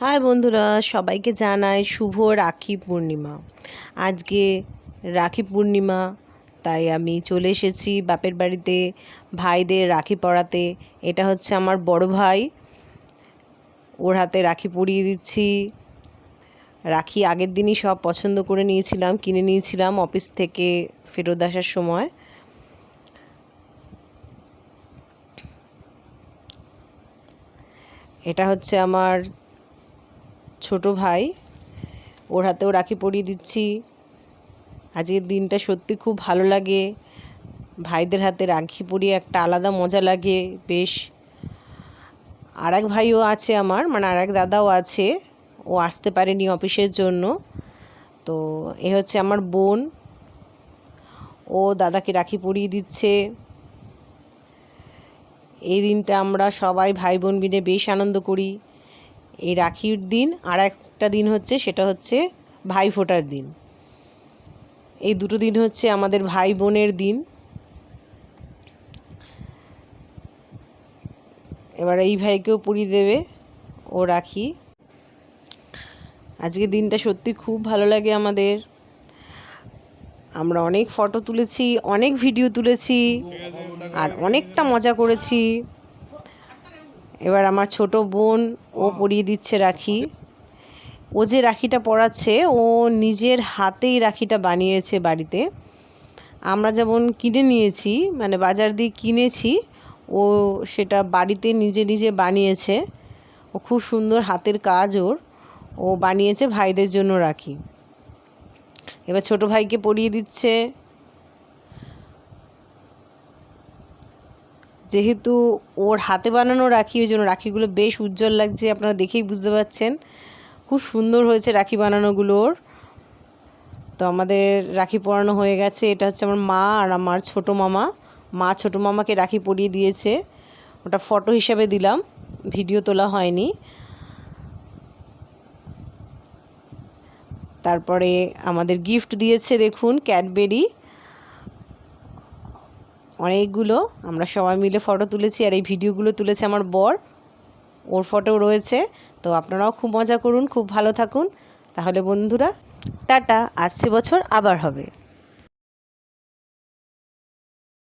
High বন্ধুরা, সবাইকে জানাই শুভ রাখি পূর্ণিমা। আজকে রাখি পূর্ণিমা, তাই আমি চলে এসেছি বাপের বাড়িতে ভাইদের রাখি পড়াতে এটা হচ্ছে আমার বড় ভাই। ওর হাতে রাখি পরিয়ে দিচ্ছি। রাখি আগের দিনই সব পছন্দ করে নিয়েছিলাম, কিনে নিয়েছিলাম অফিস থেকে ফেরত আসার সময়। এটা হচ্ছে আমার ছোট ভাই, ওর হাতেও রাখি পরিয়ে দিচ্ছি। আজকের দিনটা সত্যি খুব ভালো লাগে। ভাইদের হাতে রাখি পরিয়ে একটা আলাদা মজা লাগে, বেশ। আর এক ভাইও আছে আমার মানে আর এক দাদাও আছে। ও আসতে পারেনি অফিসের জন্য। তো এ হচ্ছে আমার বোন। ও দাদাকে রাখি পরিয়ে দিচ্ছে। এই দিনটা আমরা সবাই ভাই বোন মিলে বেশ আনন্দ করি। এই রাখির দিন, আর একটা দিন হচ্ছে, সেটা হচ্ছে ভাই ফোটার দিন। এই দুটো দিন হচ্ছে আমাদের ভাই বোনের দিন। এবার এই ভাইকেও পরিয়ে দেবে, ও রাখি। আজকে দিনটা সত্যি খুব ভালো লাগে আমাদের। আমরা অনেক ফটো তুলেছি, অনেক ভিডিও তুলেছি, আর অনেকটা মজা করেছি। এবার আমার ছোট বোন ও পরিয়ে দিচ্ছে রাখি। ও যে রাখিটা পরাচ্ছে ও নিজের হাতেই রাখিটা বানিয়েছে বাড়িতে। আমরা যেমন কিনে নিয়েছি মানে বাজার দিয়ে কিনেছি ও সেটা বাড়িতে নিজে নিজে বানিয়েছে। ও খুব সুন্দর হাতের কাজ ওর। ও বানিয়েছে ভাইদের জন্য রাখি। এবার ছোট ভাইকে পরিয়ে দিচ্ছে। যেহেতু ওর হাতে বানানো রাখি, ওই জন্য রাখিগুলো বেশ উজ্জ্বল লাগছে, আপনারা দেখেই বুঝতে পারছেন। খুব সুন্দর হয়েছে রাখি বানানোগুলো ওর। তো আমাদের রাখি পরানো হয়ে গেছে, এটা হচ্ছে আমার মা আর আমার ছোট মামা। মা ছোট মামাকে রাখি পরিয়ে দিয়েছে। ওটা ফটো হিসাবে দিলাম, ভিডিও তোলা হয়নি। তারপরে আমাদের গিফট দিয়েছে, দেখুন, ক্যাডবেরি। অনেকগুলো, আমরা সবাই মিলে ফটো তুলেছি আর এই ভিডিওগুলো তুলেছে আমার বর। ওর ফটো রয়েছে, তো আপনারাও খুব মজা করুন, খুব ভালো থাকুন। তাহলে বন্ধুরা, টাটা, আসছে বছর আবার হবে।